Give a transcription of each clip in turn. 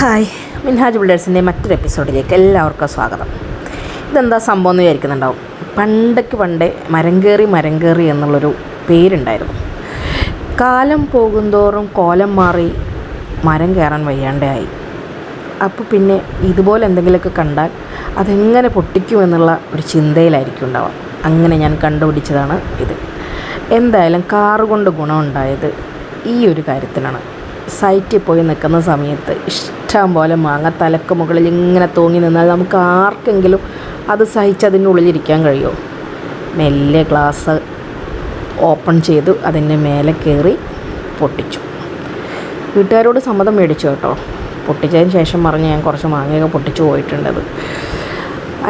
Hi Minhaj ബിൽഡേഴ്സിന്റെ മറ്റൊരു എപ്പിസോഡിലേക്ക് എല്ലാവർക്കും സ്വാഗതം. ഇതെന്താ സംഭവം എന്ന് വിചാരിക്കുന്നുണ്ടാവും. പണ്ടൊക്കെ പണ്ടേ മരം കയറി മരം കയറി എന്നുള്ളൊരു പേരുണ്ടായിരുന്നു. കാലം പോകുന്തോറും കോലം മാറി മരം കയറാൻ വയ്യാണ്ടായി അപ്പോൾ പിന്നെ ഇതുപോലെ എന്തെങ്കിലുമൊക്കെ കണ്ടാൽ അതെങ്ങനെ പൊട്ടിക്കുമെന്നുള്ള ഒരു ചിന്തയിലായിരിക്കും ഉണ്ടാവുക. അങ്ങനെ ഞാൻ കണ്ടുപിടിച്ചതാണ് ഇത്. എന്തായാലും കാറ് കൊണ്ട് ഗുണമുണ്ടായത് ഈ ഒരു കാര്യത്തിലാണ് സൈറ്റിൽ പോയി നിൽക്കുന്ന സമയത്ത് ഇഷ്ടം പോലെ മാങ്ങ തലക്ക് മുകളിൽ ഇങ്ങനെ തൂങ്ങി നിന്നാൽ നമുക്ക് ആർക്കെങ്കിലും അത് സഹിച്ച് അതിന്റെ ഉള്ളിലിരിക്കാൻ കഴിയുമോ? മെല്ലെ ഗ്ലാസ് ഓപ്പൺ ചെയ്തു അതിന്റെ മേലെ കയറി പൊട്ടിച്ചു. വീട്ടുകാരോട് സമ്മതം മേടിച്ചു കേട്ടോ. പൊട്ടിച്ചതിന് ശേഷം പറഞ്ഞ് ഞാൻ കുറച്ച് മാങ്ങയൊക്കെ പൊട്ടിച്ചു പോയിട്ടുണ്ടത്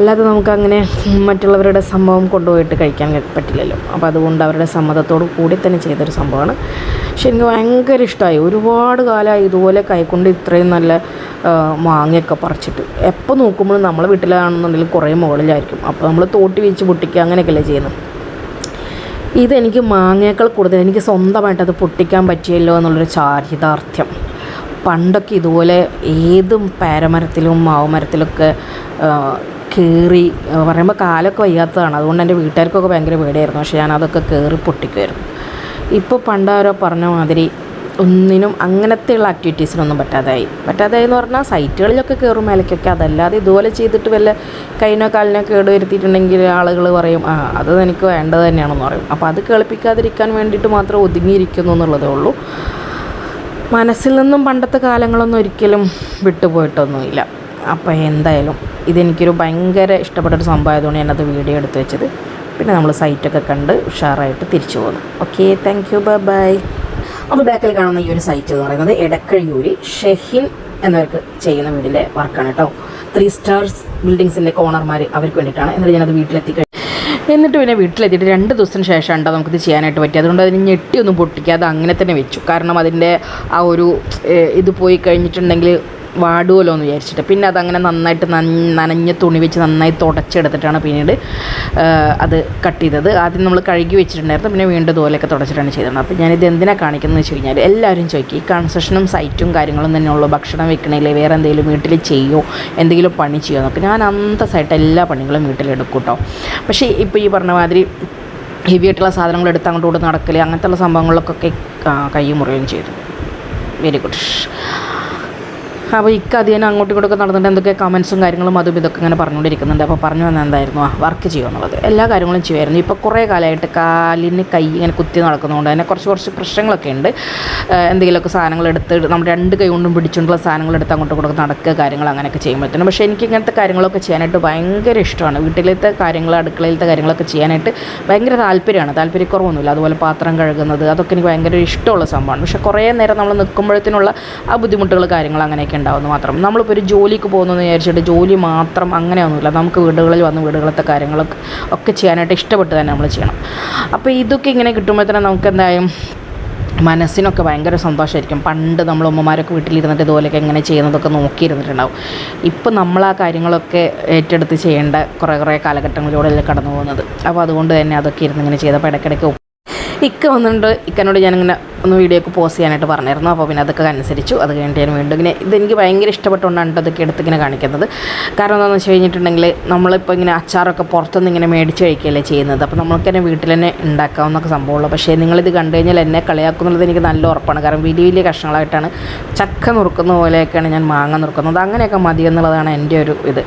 അല്ലാതെ നമുക്കങ്ങനെ മറ്റുള്ളവരുടെ സംഭവം കൊണ്ടുപോയിട്ട് കഴിക്കാൻ പറ്റില്ലല്ലോ. അപ്പോൾ അതുകൊണ്ട് അവരുടെ സമ്മതത്തോടു കൂടി തന്നെ ചെയ്തൊരു സംഭവമാണ്. പക്ഷെ എനിക്ക് ഭയങ്കര ഇഷ്ടമായി ഒരുപാട് കാലമായി ഇതുപോലെ കൈക്കൊണ്ട് ഇത്രയും നല്ല മാങ്ങയൊക്കെ പറിച്ചിട്ട്. എപ്പോൾ നോക്കുമ്പോഴും നമ്മളെ വീട്ടിലാണെന്നുണ്ടെങ്കിൽ കുറേ മുകളിലായിരിക്കും. അപ്പോൾ നമ്മൾ തോട്ടി വെച്ച് പൊട്ടിക്കുക അങ്ങനെയൊക്കെയല്ലേ ചെയ്യുന്നത്. ഇതെനിക്ക് മാങ്ങയേക്കാൾ കൂടുതൽ എനിക്ക് സ്വന്തമായിട്ട് അത് പൊട്ടിക്കാൻ പറ്റിയല്ലോ എന്നുള്ളൊരു ചാരിതാർത്ഥ്യം. പണ്ടൊക്കെ ഇതുപോലെ ഏതും പേരമരത്തിലും മാവുമരത്തിലൊക്കെ കയറി പറയുമ്പോൾ കാലൊക്കെ വയ്യാത്തതാണ്. അതുകൊണ്ട് എന്റെ വീട്ടുകാർക്കൊക്കെ ഭയങ്കര പേടിയായിരുന്നു. പക്ഷേ ഞാൻ അതൊക്കെ കയറി പൊട്ടിക്കുമായിരുന്നു ഇപ്പോൾ പണ്ടാരോ പറഞ്ഞ മാതിരി ഒന്നിനും അങ്ങനത്തെയുള്ള ആക്ടിവിറ്റീസിനൊന്നും പറ്റാതായി. പറ്റാതായി എന്ന് പറഞ്ഞാൽ സൈറ്റുകളിലൊക്കെ കയറും മേലക്കൊക്കെ. അതല്ലാതെ ഇതുപോലെ ചെയ്തിട്ട് വല്ല കൈനോ കാലിനോ കേട് വരുത്തിയിട്ടുണ്ടെങ്കിൽ ആളുകൾ പറയും ആ അത് എനിക്ക് വേണ്ടത് തന്നെയാണെന്ന് പറയും. അപ്പോൾ അത് കേൾപ്പിക്കാതിരിക്കാൻ വേണ്ടിയിട്ട് മാത്രം ഒതുങ്ങിയിരിക്കുന്നു എന്നുള്ളതേ ഉള്ളൂ. മനസ്സിൽ നിന്നും പണ്ടത്തെ കാലങ്ങളൊന്നും ഒരിക്കലും വിട്ടുപോയിട്ടൊന്നുമില്ല. അപ്പോൾ എന്തായാലും ഇതെനിക്കൊരു ഭയങ്കര ഇഷ്ടപ്പെട്ടൊരു സംഭവം ആയതുകൊണ്ട് ഞാനത് വീഡിയോ എടുത്ത് വെച്ചത്. പിന്നെ നമ്മൾ സൈറ്റൊക്കെ കണ്ട് ഉഷാറായിട്ട് തിരിച്ചു പോകുന്നു okay thank you bye bye അപ്പോൾ ബാക്കിൽ കാണുന്ന ഈ ഒരു സൈറ്റ് എന്ന് പറയുന്നത് എടക്കഴിയൂരി ഷെഹിൻ എന്നവർക്ക് ചെയ്യുന്ന വീടിന്റെ വർക്കാണ് കേട്ടോ. ത്രീ സ്റ്റാർസ് ബിൽഡിങ്സിന്റെ കോണർമാർ അവർക്ക് വേണ്ടിയിട്ടാണ്. എന്നിട്ട് ഞാനത് വീട്ടിലെത്തി എന്നിട്ട് പിന്നെ വീട്ടിലെത്തിയിട്ട് രണ്ട് ദിവസത്തിന് ശേഷം ഉണ്ടോ നമുക്കിത് ചെയ്യാനായിട്ട് പറ്റി. അതുകൊണ്ട് അതിന് ഞെട്ടിയൊന്നും പൊട്ടിക്കാതെ അങ്ങനെ തന്നെ വെച്ചു. കാരണം അതിന്റെ ആ ഒരു ഇത് പോയി കഴിഞ്ഞിട്ടുണ്ടെങ്കിൽ വാടുമല്ലോ എന്ന് വിചാരിച്ചിട്ട്. പിന്നെ അതങ്ങനെ നന്നായിട്ട് നന- നനഞ്ഞ തുണി വെച്ച് നന്നായി തുടച്ചെടുത്തിട്ടാണ് പിന്നീട് അത് കട്ട് ചെയ്തത്. ആദ്യം നമ്മൾ കഴുകി വെച്ചിട്ടുണ്ടായിരുന്നു പിന്നെ വീണ്ടും ഇതുപോലെയൊക്കെ തുടച്ചിട്ടാണ് ചെയ്തത്. അപ്പോൾ ഞാനിത് എന്തിനാണ് കാണിക്കുന്നത് വെച്ച് കഴിഞ്ഞാൽ എല്ലാവരും ചോദിക്കും ഈ കൺസ്ട്രക്ഷനും സൈറ്റും കാര്യങ്ങളും തന്നെ ഉള്ളൂ. ഭക്ഷണം വെക്കണില്ലേ? വേറെ എന്തെങ്കിലും വീട്ടിൽ ചെയ്യുമോ എന്തെങ്കിലും പണി ചെയ്യുമോ എന്നൊക്കെ ഞാൻ അന്തസ്സായിട്ട് എല്ലാ പണികളും വീട്ടിലെടുക്കും കേട്ടോ പക്ഷേ ഇപ്പോൾ ഈ പറഞ്ഞ മാതിരി ഹെവി ആയിട്ടുള്ള സാധനങ്ങൾ എടുത്ത് അങ്ങോട്ട് കൂടെ നടക്കൽ അങ്ങനത്തെ ഉള്ള സംഭവങ്ങളിലൊക്കെ കൈ മുറിയുകയും ചെയ്തു. Very good. അപ്പോൾ ഇക്ക അധികം അങ്ങോട്ടും ഇങ്ങോട്ടൊക്കെ നടന്നിട്ട് എന്തൊക്കെ കമൻസും കാര്യങ്ങളും അതും ഇതൊക്കെ ഇങ്ങനെ പറഞ്ഞുകൊണ്ടിരിക്കുന്നുണ്ട്. അപ്പോൾ പറഞ്ഞു വന്നത് എന്തായിരുന്നു ആ വർക്ക് ചെയ്യുമെന്നുള്ളത് എല്ലാ കാര്യങ്ങളും ചെയ്യുമായിരുന്നു. ഇപ്പോൾ കുറേ കാലമായിട്ട് കാലിന് കൈ ഇങ്ങനെ കുത്തി നടക്കുന്നതുകൊണ്ട് തന്നെ കുറച്ച് കുറച്ച് പ്രശ്നങ്ങളൊക്കെ ഉണ്ട്. എന്തെങ്കിലുമൊക്കെ സാധനങ്ങൾ എടുത്ത് നമ്മൾ രണ്ട് കൈ കൊണ്ടും പിടിച്ചുകൊണ്ടുള്ള സാധനങ്ങൾ എടുത്ത് അങ്ങോട്ടും ഇങ്ങോട്ടും നടക്കുക കാര്യങ്ങൾ അങ്ങനെയൊക്കെ ചെയ്യുമ്പോഴത്തേനും പക്ഷേ എനിക്ക് ഇങ്ങനത്തെ കാര്യങ്ങളൊക്കെ ചെയ്യാനായിട്ട് ഭയങ്കര ഇഷ്ടമാണ്. വീട്ടിലത്തെ കാര്യങ്ങൾ അടുക്കളയിലത്തെ കാര്യങ്ങളൊക്കെ ചെയ്യാനായിട്ട് ഭയങ്കര താല്പര്യമാണ്. താല്പര്യക്കുറവൊന്നുമില്ല. അതുപോലെ പാത്രം കഴുകുന്നത് അതൊക്കെ എനിക്ക് ഭയങ്കര ഇഷ്ടമുള്ള സംഭവമാണ്. പക്ഷേ കുറേ നേരം നമ്മൾ നിൽക്കുമ്പോഴത്തേനുള്ള ആ ബുദ്ധിമുട്ടുകൾ കാര്യങ്ങൾ അങ്ങനെയൊക്കെ ഉണ്ടാവുന്നു മാത്രം. നമ്മളിപ്പോൾ ഒരു ജോലിക്ക് പോകുന്നതെന്ന് വിചാരിച്ചിട്ട് ജോലി മാത്രം അങ്ങനെയൊന്നുമില്ല. നമുക്ക് വീടുകളിൽ വന്ന് വീടുകളത്തെ കാര്യങ്ങളൊക്കെ ഒക്കെ ചെയ്യാനായിട്ട് ഇഷ്ടപ്പെട്ട് തന്നെ നമ്മൾ ചെയ്യണം. അപ്പോൾ ഇതൊക്കെ ഇങ്ങനെ കിട്ടുമ്പോൾ തന്നെ നമുക്ക് എന്തായാലും മനസ്സിനൊക്കെ ഭയങ്കര സന്തോഷമായിരിക്കും പണ്ട് നമ്മൾ ഉമ്മമാരൊക്കെ വീട്ടിലിരുന്നിട്ട് ഇതുപോലെയൊക്കെ എങ്ങനെ ചെയ്യുന്നതൊക്കെ നോക്കിയിരുന്നിട്ടുണ്ടാവും. ഇപ്പം നമ്മൾ ആ കാര്യങ്ങളൊക്കെ ഏറ്റെടുത്ത് ചെയ്യേണ്ട കുറേ കുറേ കാലഘട്ടങ്ങളിലൂടെയല്ലേ കടന്നു പോകുന്നത്. അപ്പോൾ അതുകൊണ്ട് തന്നെ അതൊക്കെ ഇരുന്ന് ഇങ്ങനെ ചെയ്തപ്പോൾ ഇടയ്ക്കിടയ്ക്ക് ഇക്ക വന്നിട്ടുണ്ട്. ഇക്കനോട് ഞാനിങ്ങനെ ഒന്ന് വീഡിയോ ഒക്കെ പോസ്റ്റ് ചെയ്യാനായിട്ട് പറഞ്ഞിരുന്നു. അപ്പോൾ പിന്നെ അതൊക്കെ അനുസരിച്ചു. അത് കഴിഞ്ഞിട്ട് ഞാൻ വീണ്ടും ഇങ്ങനെ ഇതെനിക്ക് ഭയങ്കര ഇഷ്ടപ്പെട്ടുകൊണ്ടാണ് അതൊക്കെ എടുത്ത് ഇങ്ങനെ കാണിക്കുന്നത്. കാരണം എന്താണെന്ന് വെച്ച് കഴിഞ്ഞിട്ടുണ്ടെങ്കിൽ നമ്മളിപ്പോൾ ഇങ്ങനെ അച്ചാറൊക്കെ പുറത്തുനിന്ന് ഇങ്ങനെ മേടിച്ച് കഴിക്കുകയല്ലേ ചെയ്യുന്നത്. അപ്പോൾ നമുക്ക് തന്നെ വീട്ടിൽ തന്നെ ഉണ്ടാക്കാവുന്നൊക്കെ സംഭവമുള്ളൂ. പക്ഷേ നിങ്ങളിത് കണ്ടു കഴിഞ്ഞാൽ എന്നെ കളിയാക്കുന്നുള്ളത് എനിക്ക് നല്ല ഉറപ്പാണ്. കാരണം വലിയ വലിയ കഷ്ണങ്ങളായിട്ടാണ് ചക്ക നുറുക്കുന്ന പോലെയൊക്കെയാണ് ഞാൻ മാങ്ങ നുറുക്കുന്നത്. അങ്ങനെയൊക്കെ മതി എന്നുള്ളതാണ് എന്റെ ഒരു ഇത്.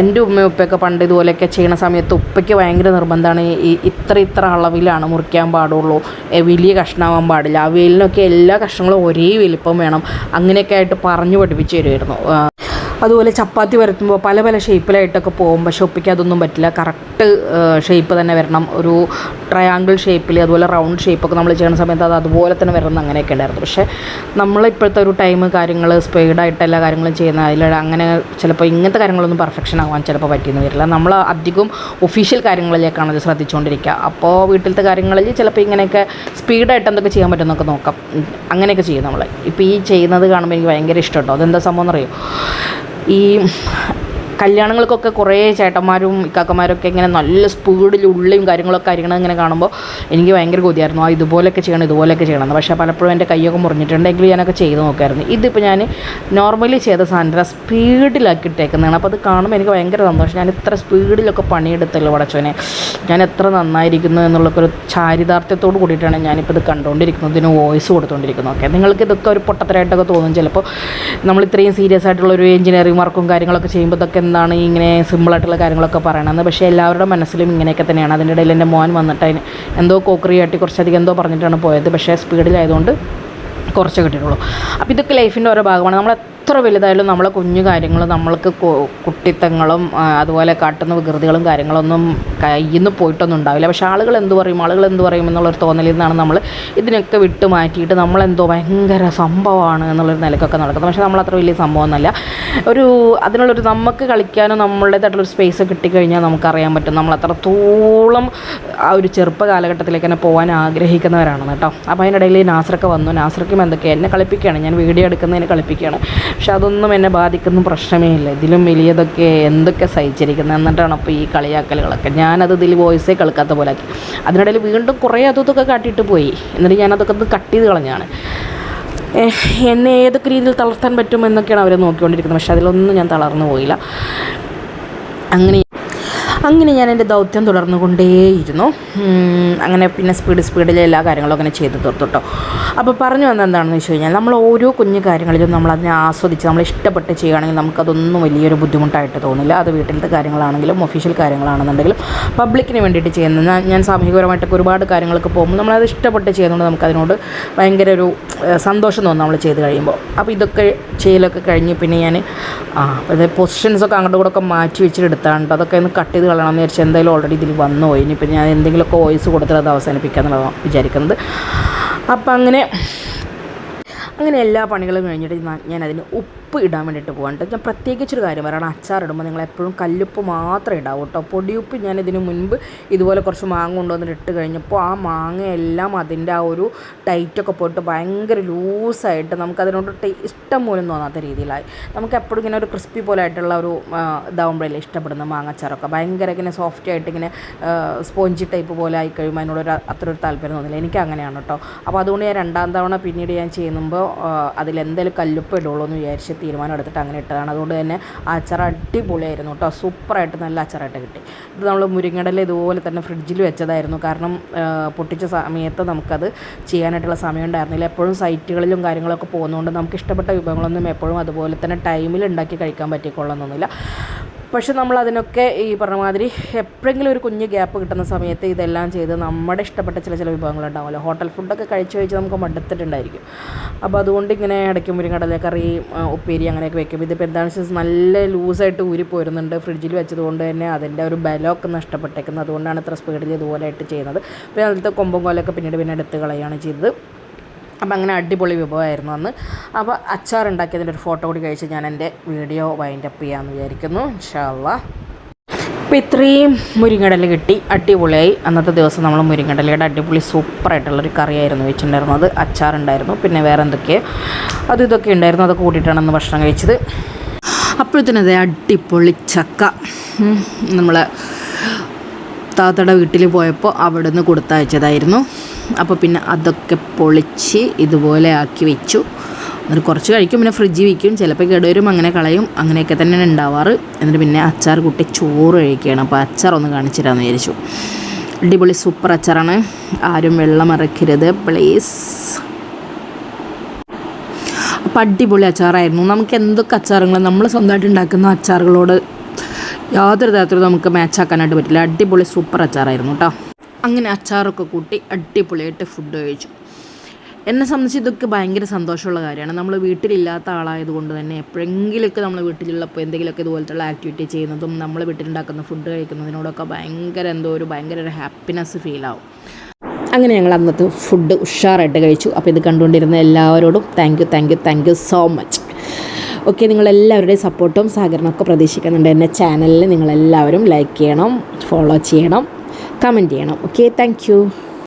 എന്റെ ഉമ്മയും ഉപ്പയൊക്കെ പണ്ട് ഇതുപോലെയൊക്കെ ചെയ്യുന്ന സമയത്ത് ഉപ്പയ്ക്ക് ഭയങ്കര നിർബന്ധമാണ് ഈ ഇത്ര ഇത്ര അളവിലാണ് മുറിക്കാൻ പാടുള്ളൂ. വലിയ കഷ്ണമാവാൻ പാടില്ല. അവയിലിനൊക്കെ എല്ലാ കഷ്ണങ്ങളും ഒരേ വലിപ്പം വേണം. അങ്ങനെയൊക്കെ ആയിട്ട് പറഞ്ഞു പഠിപ്പിച്ചു തരുമായിരുന്നു. അതുപോലെ ചപ്പാത്തി വരുത്തുമ്പോൾ പല പല ഷേപ്പിലായിട്ടൊക്കെ പോകും പക്ഷേ ഒപ്പിക്ക് അതൊന്നും പറ്റില്ല. കറക്റ്റ് ഷേപ്പ് തന്നെ വരണം. ഒരു ട്രയാങ്കിൾ ഷേപ്പിൽ അതുപോലെ റൗണ്ട് ഷേപ്പൊക്കെ നമ്മൾ ചെയ്യുന്ന സമയത്ത് അത് അതുപോലെ തന്നെ വരണം അങ്ങനെയൊക്കെ ഉണ്ടായിരുന്നു. പക്ഷേ നമ്മളിപ്പോഴത്തെ ഒരു ടൈം കാര്യങ്ങൾ സ്പീഡായിട്ട് എല്ലാ കാര്യങ്ങളും ചെയ്യുന്ന അതിൽ അങ്ങനെ ചിലപ്പോൾ ഇങ്ങനത്തെ കാര്യങ്ങളൊന്നും പെർഫെക്ഷൻ ആവാൻ ചിലപ്പോൾ പറ്റിയെന്ന് വരില്ല. നമ്മൾ അധികം ഒഫീഷ്യൽ കാര്യങ്ങളിലേക്കാണ് അത് ശ്രദ്ധിച്ചുകൊണ്ടിരിക്കുക അപ്പോൾ വീട്ടിലത്തെ കാര്യങ്ങളിൽ ചിലപ്പോൾ ഇങ്ങനെയൊക്കെ സ്പീഡായിട്ട് എന്തൊക്കെ ചെയ്യാൻ പറ്റുമെന്നൊക്കെ നോക്കാം. അങ്ങനെയൊക്കെ ചെയ്യും നമ്മൾ ഇപ്പോൾ ഈ ചെയ്യുന്നത് കാണുമ്പോൾ എനിക്ക് ഭയങ്കര ഇഷ്ടമുണ്ടോ അതെന്താ സംഭവം എന്നറിയോ? ഈ കല്യാണങ്ങൾക്കൊക്കെ കുറേ ചേട്ടന്മാരും ഇക്കാക്കന്മാരൊക്കെ ഇങ്ങനെ നല്ല സ്പീഡിൽ ഉള്ളിയും കാര്യങ്ങളൊക്കെ അരിയണം ഇങ്ങനെ കാണുമ്പോൾ എനിക്ക് ഭയങ്കര കൊതിയായിരുന്നു. ആ ഇതുപോലെയൊക്കെ ചെയ്യണം ഇതുപോലെയൊക്കെ ചെയ്യണം പക്ഷേ പലപ്പോഴും എന്റെ കൈയൊക്കെ മുറിഞ്ഞിട്ടുണ്ടെങ്കിൽ ഞാനൊക്കെ ചെയ്ത് നോക്കായിരുന്നു. ഇതിപ്പോൾ ഞാൻ നോർമലി ചെയ്ത സാധനം സ്പീഡിലാക്കി ഇട്ടേക്കുന്നതാണ്. അപ്പോൾ അത് കാണുമ്പോൾ എനിക്ക് ഭയങ്കര സന്തോഷം. ഞാൻ ഇത്ര സ്പീഡിലൊക്കെ പണിയെടുത്തല്ലോ പടച്ചോനെ ഞാൻ എത്ര നന്നായിരിക്കുന്നു എന്നുള്ളൊക്കെ ഒരു ചാരിതാർത്ഥ്യത്തോട് കൂടിയിട്ടാണ് ഞാനിപ്പോൾ ഇത് കണ്ടുകൊണ്ടിരിക്കുന്നത്. ഇതിന് വോയിസ് കൊടുത്തുകൊണ്ടിരിക്കുന്നത് ഓക്കെ നിങ്ങൾക്ക് ഇതൊക്കെ ഒരു പൊട്ടത്തരായിട്ടൊക്കെ തോന്നും. ചിലപ്പോൾ നമ്മൾ ഇത്രയും സീരിയസ് ആയിട്ടുള്ള ഒരു എഞ്ചിനീയറിംഗ് വർക്കും കാര്യങ്ങളൊക്കെ ചെയ്യുമ്പോൾ ഇതൊക്കെ എന്താണ് ഇങ്ങനെ സിമ്പിളായിട്ടുള്ള കാര്യങ്ങളൊക്കെ പറയണമെന്ന് പക്ഷേ എല്ലാവരുടെ മനസ്സിലും ഇങ്ങനെയൊക്കെ തന്നെയാണ്. അതിന്റെ ഇടയിൽ എന്റെ മോൻ വന്നിട്ട് അതിന് എന്തോ കോക്കറി കാട്ടി കുറച്ചധികം എന്തോ പറഞ്ഞിട്ടാണ് പോയത്. പക്ഷേ സ്പീഡിലായതുകൊണ്ട് കുറച്ച് കിട്ടിയിട്ടുള്ളൂ. അപ്പോൾ ഇതൊക്കെ ലൈഫിന്റെ ഓരോ ഭാഗമാണ്. നമ്മൾ എത്ര വലുതായാലും നമ്മളെ കുഞ്ഞു കാര്യങ്ങൾ നമ്മൾക്ക് കുട്ടിത്തങ്ങളും അതുപോലെ കാട്ടുന്ന വികൃതികളും കാര്യങ്ങളൊന്നും കയ്യിൽ നിന്ന് പോയിട്ടൊന്നും ഉണ്ടാവില്ല. പക്ഷേ ആളുകൾ എന്ത് പറയും? ആളുകൾ എന്ത് പറയും എന്നുള്ളൊരു തോന്നലിൽ നിന്നാണ് നമ്മൾ ഇതിനൊക്കെ വിട്ട് മാറ്റിയിട്ട് നമ്മളെന്തോ ഭയങ്കര സംഭവമാണ് എന്നുള്ളൊരു നിലക്കൊക്കെ നടക്കുന്നത്. പക്ഷേ അത്ര വലിയ സംഭവമൊന്നുമല്ല. ഒരു അതിനുള്ളൊരു നമുക്ക് കളിക്കാനോ നമ്മളുടേതായിട്ടുള്ളൊരു സ്പേസ് കിട്ടിക്കഴിഞ്ഞാൽ നമുക്കറിയാൻ പറ്റും. നമ്മൾ അത്രത്തോളം ആ ഒരു ചെറുപ്പ കാലഘട്ടത്തിലേക്ക് തന്നെ പോകാൻ ആഗ്രഹിക്കുന്നവരാണ് കേട്ടോ. അപ്പോൾ അതിനിടയിൽ നാസറൊക്കെ വന്നു. നാസറക്കും എന്തൊക്കെയാണ് എന്നെ കളിപ്പിക്കുകയാണ്. ഞാൻ വീഡിയോ എടുക്കുന്നതിന് കളിപ്പിക്കുകയാണ്. പക്ഷെ അതൊന്നും എന്നെ ബാധിക്കുന്ന പ്രശ്നമേ ഇല്ല. ഇതിലും വലിയതൊക്കെ എന്തൊക്കെ സഹിച്ചിരിക്കുന്നത് എന്നിട്ടാണ് അപ്പോൾ ഈ കളിയാക്കലുകളൊക്കെ. ഞാനത് ഇതിൽ വോയിസേ കേൾക്കാത്ത പോലെ ആക്കി. അതിനിടയിൽ വീണ്ടും കുറേ അതൊക്കെ കാട്ടിയിട്ട് പോയി. എന്നിട്ട് ഞാനതൊക്കെ ഒന്ന് കട്ട് ചെയ്ത് കളഞ്ഞാണ്. എന്നെ ഏതൊക്കെ രീതിയിൽ തളർത്താൻ പറ്റുമെന്നൊക്കെയാണ് അവർ നോക്കിക്കൊണ്ടിരിക്കുന്നത്. പക്ഷെ അതിലൊന്നും ഞാൻ തളർന്നു പോയില്ല. അങ്ങനെ അങ്ങനെ ഞാൻ എന്റെ ദൗത്യം തുടർന്നുകൊണ്ടേയിരുന്നു. അങ്ങനെ പിന്നെ സ്പീഡ് സ്പീഡിൽ എല്ലാ കാര്യങ്ങളും അങ്ങനെ ചെയ്തു തീർത്തു കേട്ടോ അപ്പോൾ പറഞ്ഞു വന്നത് എന്താണെന്ന് വെച്ച് കഴിഞ്ഞാൽ നമ്മൾ ഓരോ കുഞ്ഞു കാര്യങ്ങളിലും നമ്മൾ അതിനെ ആസ്വദിച്ച് നമ്മൾ ഇഷ്ടപ്പെട്ട് ചെയ്യുകയാണെങ്കിൽ നമുക്കതൊന്നും വലിയൊരു ബുദ്ധിമുട്ടായിട്ട് തോന്നില്ല. അത് വീട്ടിലത്തെ കാര്യങ്ങളാണെങ്കിലും ഒഫീഷ്യൽ കാര്യങ്ങളാണെന്നുണ്ടെങ്കിലും പബ്ലിക്കിന് വേണ്ടിയിട്ട് ചെയ്യുന്ന ഞാൻ സാമൂഹികപരമായിട്ടൊക്കെ ഒരുപാട് കാര്യങ്ങളൊക്കെ പോകുമ്പോൾ നമ്മളത് ഇഷ്ടപ്പെട്ട് ചെയ്യുന്നതുകൊണ്ട് നമുക്കതിനോട് ഭയങ്കര ഒരു സന്തോഷം തോന്നും നമ്മൾ ചെയ്ത് കഴിയുമ്പോൾ. അപ്പോൾ ഇതൊക്കെ ചെയ്യലൊക്കെ കഴിഞ്ഞ് പിന്നെ ഞാൻ ആ അപ്പോൾ പൊസിഷൻസൊക്കെ അങ്ങോട്ടും കൂടെ ഒക്കെ മാറ്റി വെച്ചിട്ട് എടുത്താണ്ട് അതൊക്കെ ഒന്ന് കട്ട് ചെയ്ത് കളയണമെന്ന് വിചാരിച്ച് എന്തായാലും ഓൾറെഡി ഇതിൽ വന്നു. പോയി ഇനിയിപ്പോൾ ഞാൻ എന്തെങ്കിലുമൊക്കെ വോയിസ് കൊടുത്തിട്ട് അത് അവസാനിപ്പിക്കുക എന്നുള്ളതാണ് വിചാരിക്കുന്നത്. അപ്പം അങ്ങനെ അങ്ങനെ എല്ലാ പണികളും കഴിഞ്ഞിട്ട് ഞാൻ അതിന് ഉപ്പ് ഇടാൻ വേണ്ടിയിട്ട് പോകാണ്ട് ഞാൻ പ്രത്യേകിച്ചൊരു കാര്യം പറയണം. അച്ചാറിടുമ്പോൾ നിങ്ങൾ എപ്പോഴും കല്ലുപ്പ് മാത്രമേ ഇടാവൂ കേട്ടോ. പൊടിയുപ്പ് ഞാൻ ഇതിന് മുൻപ് ഇതുപോലെ കുറച്ച് മാങ്ങ കൊണ്ടുവന്നിട്ട് ഇട്ട് കഴിഞ്ഞപ്പോൾ ആ മാങ്ങയെല്ലാം അതിന്റെ ആ ഒരു ടൈറ്റൊക്കെ പോയിട്ട് ഭയങ്കര ലൂസായിട്ട് നമുക്കതിനോട് ഇഷ്ടം പോലും തോന്നാത്ത രീതിയിലായി. നമുക്ക് എപ്പോഴും ഇങ്ങനെ ഒരു ക്രിസ്പി പോലെ ആയിട്ടുള്ള ഒരു ഇതാവുമ്പോഴല്ലേ ഇഷ്ടപ്പെടുന്ന മാങ്ങച്ചാറൊക്കെ. ഭയങ്കര ഇങ്ങനെ സോഫ്റ്റ് ആയിട്ട് ഇങ്ങനെ സ്പോഞ്ച് ടൈപ്പ് പോലെ ആയി കഴിയുമ്പോൾ അതിനോടൊരു അത്ര ഒരു താല്പര്യം തോന്നില്ല. എനിക്ക് അങ്ങനെയാണ് കേട്ടോ. അപ്പോൾ അതുകൊണ്ട് ഞാൻ രണ്ടാം തവണ പിന്നീട് ഞാൻ ചെയ്യുമ്പോൾ അതിലെന്തെങ്കിലും കല്ലുപ്പ് ഇടുള്ളൂ എന്ന് വിചാരിച്ച് തീരുമാനം എടുത്തിട്ട് അങ്ങനെ ഇട്ടതാണ്. അതുകൊണ്ട് തന്നെ അച്ചാർ അടിപൊളിയായിരുന്നു കേട്ടോ. സൂപ്പറായിട്ട് നല്ല അച്ചാറായിട്ട് കിട്ടി. ഇത് നമ്മൾ മുരിങ്ങടല ഇതുപോലെ തന്നെ ഫ്രിഡ്ജിൽ വെച്ചതായിരുന്നു. കാരണം പൊട്ടിച്ച സമയത്ത് നമുക്കത് ചെയ്യാനായിട്ടുള്ള സമയം ഉണ്ടായിരുന്നില്ല. എപ്പോഴും സൈറ്റുകളിലും കാര്യങ്ങളൊക്കെ പോകുന്നതുകൊണ്ട് നമുക്ക് ഇഷ്ടപ്പെട്ട വിഭവങ്ങളൊന്നും എപ്പോഴും അതുപോലെ തന്നെ ടൈമിൽ ഉണ്ടാക്കി കഴിക്കാൻ പറ്റിക്കൊള്ളണമെന്നൊന്നുമില്ല. പക്ഷെ നമ്മൾ അതിനൊക്കെ ഈ പറഞ്ഞ മാതിരി എപ്പോഴെങ്കിലും ഒരു കുഞ്ഞ് ഗ്യാപ്പ് കിട്ടുന്ന സമയത്ത് ഇതെല്ലാം ചെയ്ത് നമ്മുടെ ഇഷ്ടപ്പെട്ട ചില ചില വിഭവങ്ങൾ ഉണ്ടാവുമല്ലോ ഹോട്ടൽ ഫുഡൊക്കെ കഴിച്ചു കഴിച്ച് നമുക്ക് മടുത്തിട്ടുണ്ടായിരിക്കും. അപ്പോൾ അതുകൊണ്ട് ഇങ്ങനെ ഇടയ്ക്ക് ഒരു കടലക്കറി ഉപ്പേരി അങ്ങനെയൊക്കെ വെക്കും. ഇതിപ്പോൾ എന്താണെന്ന് വെച്ചാൽ നല്ല ലൂസായിട്ട് ഊരി പോരുന്നുണ്ട്. ഫ്രിഡ്ജിൽ വെച്ചതുകൊണ്ട് തന്നെ അതിന്റെ ഒരു ബലമൊക്കെ നഷ്ടപ്പെട്ടേക്കുന്നത്. അതുകൊണ്ടാണ് ഇത്ര സ്പീഡിൽ ഇതുപോലെയായിട്ട് ചെയ്യുന്നത്. പിന്നെ അതിലത്തെ കൊമ്പും കോലൊക്കെ പിന്നീട് പിന്നെ എടുത്ത് കളയുകയാണ് ചെയ്തത്. അപ്പം അങ്ങനെ അടിപൊളി വിഭവമായിരുന്നു അന്ന്. അപ്പോൾ അച്ചാർ ഉണ്ടാക്കിയതിന്റെ ഒരു ഫോട്ടോ കൂടി കഴിച്ച് ഞാൻ എന്റെ വീഡിയോ വൈൻഡ് അപ്പ് ചെയ്യാമെന്ന് വിചാരിക്കുന്നു. ഇൻഷാള്ള. അപ്പോൾ ഇത്രയും മുരിങ്ങടല കിട്ടി. അടിപൊളിയായി. അന്നത്തെ ദിവസം നമ്മൾ മുരിങ്ങടലയുടെ അടിപൊളി സൂപ്പറായിട്ടുള്ളൊരു കറിയായിരുന്നു വെച്ചിട്ടുണ്ടായിരുന്നത് അച്ചാറുണ്ടായിരുന്നു പിന്നെ വേറെ എന്തൊക്കെ അത് ഇതൊക്കെ ഉണ്ടായിരുന്നു. അതൊക്കെ കൂട്ടിയിട്ടാണ് അന്ന് ഭക്ഷണം കഴിച്ചത്. അപ്പോഴത്തേനത് അടിപൊളി ചക്ക. നമ്മൾ താത്തയുടെ വീട്ടിൽ പോയപ്പോൾ അവിടെ നിന്ന് കൊടുത്തയച്ചതായിരുന്നു. അപ്പോൾ പിന്നെ അതൊക്കെ പൊളിച്ച് ഇതുപോലെ ആക്കി വെച്ചു. എന്നിട്ട് കുറച്ച് കഴിക്കും പിന്നെ ഫ്രിഡ്ജിൽ വയ്ക്കും ചിലപ്പോൾ കേടുവരും അങ്ങനെ കളയും. അങ്ങനെയൊക്കെ തന്നെയാണ് ഉണ്ടാവാറ്. എന്നിട്ട് പിന്നെ അച്ചാർ കുട്ടി ചോറ് കഴിക്കുകയാണ്. അപ്പോൾ അച്ചാർ ഒന്ന് കാണിച്ചു തരാമെന്ന് വിചാരിച്ചു. അടിപൊളി സൂപ്പർ അച്ചാറാണ്. ആരും വെള്ളം ഇറക്കരുത് പ്ലീസ് അപ്പം അടിപൊളി അച്ചാറായിരുന്നു. നമുക്ക് എന്തൊക്കെ അച്ചാറുകൾ നമ്മൾ സ്വന്തമായിട്ട് ഉണ്ടാക്കുന്ന അച്ചാറുകളോട് യാതൊരു തരത്തിലും നമുക്ക് മാച്ചാക്കാനായിട്ട് പറ്റില്ല. അടിപൊളി സൂപ്പർ അച്ചാറായിരുന്നു കേട്ടോ. അങ്ങനെ അച്ചാറൊക്കെ കൂട്ടി അടിപൊളിയായിട്ട് ഫുഡ് കഴിച്ചു. എന്നെ സംബന്ധിച്ച് ഇതൊക്കെ ഭയങ്കര സന്തോഷമുള്ള കാര്യമാണ്. നമ്മൾ വീട്ടിലില്ലാത്ത ആളായതുകൊണ്ട് തന്നെ എപ്പോഴെങ്കിലുമൊക്കെ നമ്മൾ വീട്ടിലുള്ളപ്പോൾ എന്തെങ്കിലുമൊക്കെ ഇതുപോലത്തുള്ള ആക്ടിവിറ്റി ചെയ്യുന്നതും നമ്മൾ വീട്ടിലുണ്ടാക്കുന്ന ഫുഡ് കഴിക്കുന്നതിനോടൊക്കെ ഭയങ്കര എന്തോ ഒരു ഭയങ്കര ഒരു ഹാപ്പിനെസ് ഫീലാവും അങ്ങനെ ഞങ്ങൾ അന്നത്തെ ഫുഡ് ഉഷാറായിട്ട് കഴിച്ചു. അപ്പോൾ ഇത് കണ്ടുകൊണ്ടിരുന്ന എല്ലാവരോടും thank you thank you thank you so much okay നിങ്ങളെല്ലാവരുടെയും സപ്പോർട്ടും സഹകരണമൊക്കെ പ്രതീക്ഷിക്കുന്നുണ്ട് എന്റെ ചാനലിൽ നിങ്ങളെല്ലാവരും ലൈക്ക് ചെയ്യണം ഫോളോ ചെയ്യണം. കമന്റ് ചെയ്യണം. Okay thank